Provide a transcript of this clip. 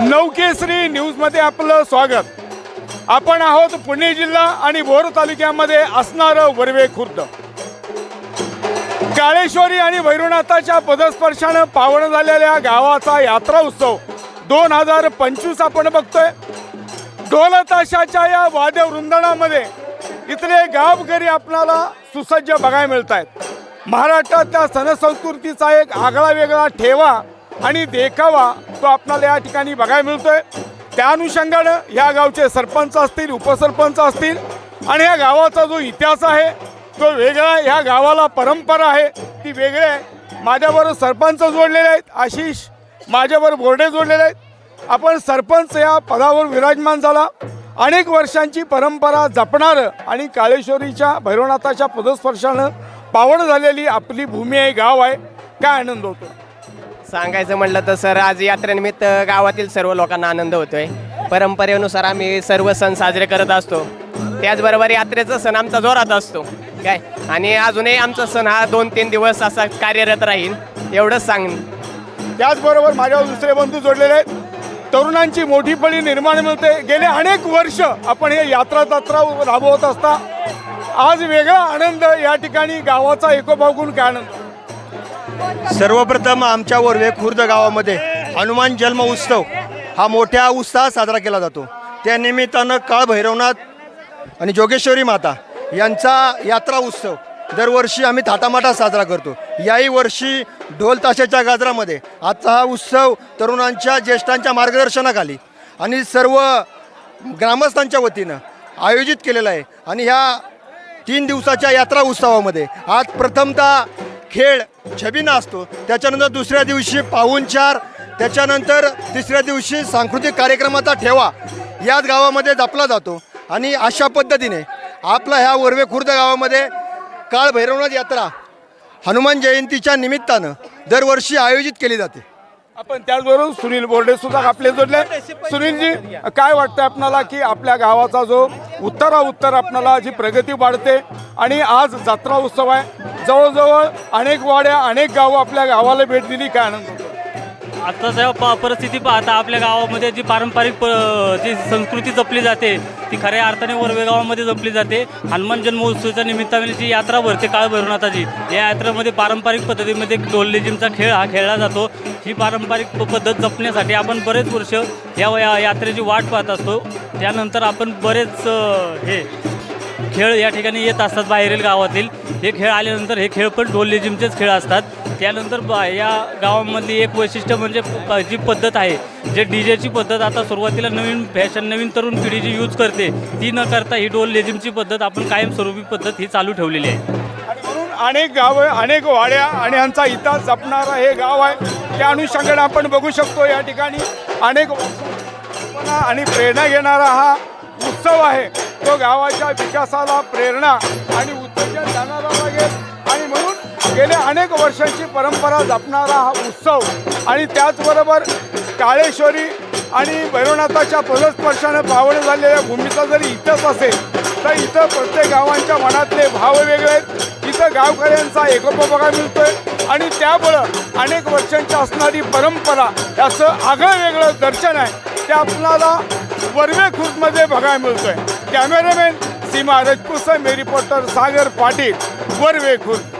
नवकेसरी न्यूजमध्ये आपलं स्वागत. आपण आहोत पुणे जिल्हा आणि भोर तालुक्यामध्ये असणारं वरवे खुर्द. काळेश्वरी आणि भैरवनाथाच्या पदस्पर्शानं पावन झालेल्या गावाचा यात्रा उत्सव दोन हजार पंचवीस आपण बघतोय. ढोलताशाच्या या वाद्यवृंदनामध्ये इथले गावकरी आपल्याला सुसज्ज बघायला मिळत आहेत महाराष्ट्रातल्या सणसंस्कृतीचा एक आगळा वेगळा ठेवा आणि देखावा तो आपल्याला या ठिकाणी बघायला मिळतोय. त्या अनुषंगानं या गावचे सरपंच असतील उपसरपंच असतील आणि या गावाचा जो इतिहास आहे तो वेगळा आहे. ह्या गावाला परंपरा आहे ती वेगळी आहे. माझ्याबरोबर सरपंच जोडलेले आहेत आशिष माझ्याबरोबर बोर्डे जोडलेले आहेत. आपण सरपंच या पदावर विराजमान झाला. अनेक वर्षांची परंपरा जपणारं आणि काळेश्वरीच्या भैरवनाथाच्या पदस्पर्शानं पावड झालेली आपली भूमी आहे गाव आहे. काय आनंद होतो? सांगायचं म्हटलं तर सर आज यात्रेनिमित्त गावातील सर्व लोकांना आनंद होतोय. परंपरेनुसार आम्ही सर्व सण साजरे करत असतो. त्याचबरोबर यात्रेचा सण आमचा जोरात असतो. काय? आणि अजूनही आमचा सण हा दोन तीन दिवस असा कार्यरत राहील एवढंच सांग त्याचबरोबर माझ्यावर दुसरे बंधू जोडलेले आहेत. तरुणांची मोठी फळी निर्माण मिळते. गेले अनेक वर्ष आपण हे यात्रा जत्रा राबवत असता. आज वेगळा आनंद या ठिकाणी गावाचा एकोपागून काय आनंद? सर्वप्रथम आमच्या वरवे खुर्द गावामध्ये हनुमान जन्म उत्सव हा मोठ्या उत्साहात साजरा केला जातो. त्या निमित्तानं काळभैरवनाथ आणि जोगेश्वरी माता यांचा यात्रा उत्सव दरवर्षी आम्ही थाटामाटात साजरा करतो. याही वर्षी ढोल ताशाच्या गाजरामध्ये आजचा हा उत्सव तरुणांच्या ज्येष्ठांच्या मार्गदर्शनाखाली आणि सर्व ग्रामस्थांच्या वतीनं आयोजित केलेला आहे. आणि ह्या तीन दिवसाच्या यात्रा उत्सवामध्ये आज प्रथमतः खेळ छबिना असतो. त्याच्यानंतर दुसऱ्या दिवशी पाहुणचार त्याच्यानंतर तिसऱ्या दिवशी सांस्कृतिक कार्यक्रमाचा ठेवा. याच गावामध्ये जपला जातो. आणि अशा पद्धतीने आपला ह्या वरवे खुर्द गावामध्ये काळ भैरवनाथ यात्रा हनुमान जयंतीच्या निमित्तानं दरवर्षी आयोजित केली जाते. आपण त्याचबरोबर सुनील बोर्डे सुद्धा आपले जोडले. सुनीलजी काय वाटतं आपणाला की आपल्या गावाचा जो उत्तरा उत्तर आपणाला जी प्रगती वाढते आणि आज जत्रा उत्सव आहे जवळजवळ अनेक वाड्या अनेक गावं आपल्या गावाला भेट दिली काय आनंद होतो. आता जेव्हा प परिस्थिती पाहता आपल्या गावामध्ये जी पारंपरिक प जी संस्कृती जपली जाते ती खऱ्या अर्थाने वरवे गावामध्ये जपली जाते. हनुमान जन्मोत्सवाच्या निमित्ताने जी यात्रा भरते काळभैरवनाथाची या यात्रेमध्ये पारंपरिक पद्धतीमध्ये ढोललेजिमचा खेळ हा खेळला जातो. ही पारंपरिक प- पद्धत जपण्यासाठी आपण बरेच वर्ष या यात्रेची वाट पाहत असतो. त्यानंतर आपण बरेच हे खेळ या ठिकाणी येत असतात बाहेरील गावातील. हे खेळ आल्यानंतर हे खेळ पण ढोल लेझिमचेच खेळ असतात. त्यानंतर बा या गावामधली एक वैशिष्ट्य म्हणजे जी पद्धत आहे जे डी जेची पद्धत आता सुरुवातीला नवीन फॅशन नवीन तरुण पिढी जी यूज करते ती न करता ही ढोल लेझिमची पद्धत आपण कायमस्वरूपी पद्धत ही चालू ठेवलेली आहे. आणि म्हणून अनेक गावं अनेक वाड्या आणि यांचा इतिहास जपणारा हे गाव आहे. त्या अनुषंगाने आपण बघू शकतो या ठिकाणी अनेक आणि प्रेरणा घेणारा हा उत्सव आहे. तो गावाच्या विकासाला प्रेरणा आणि उत्तेजन जाणारा लागेल आणि म्हणून गेल्या अनेक वर्षांची परंपरा जपणारा हा उत्सव आणि त्याचबरोबर काळेश्वरी आणि भैरवनाथाच्या पदस्पर्शानं पावन झालेल्या भूमीचा जरी इतिहास असेल तर इथं प्रत्येक गावांच्या मनातले भाव वेगळे आहेत. इथं गावकऱ्यांचा एकोपा बघायला मिळतोय आणि त्यामुळं अनेक वर्षांची असणारी परंपरा याचं आगळं वेगळं दर्शन आहे ते आपणाला वर्वे खुर्दमध्ये बघायला मिळतोय. कॅमेरामॅन सीमा राजपूत मी रिपोर्टर सागर पाटील वरवे खुर्द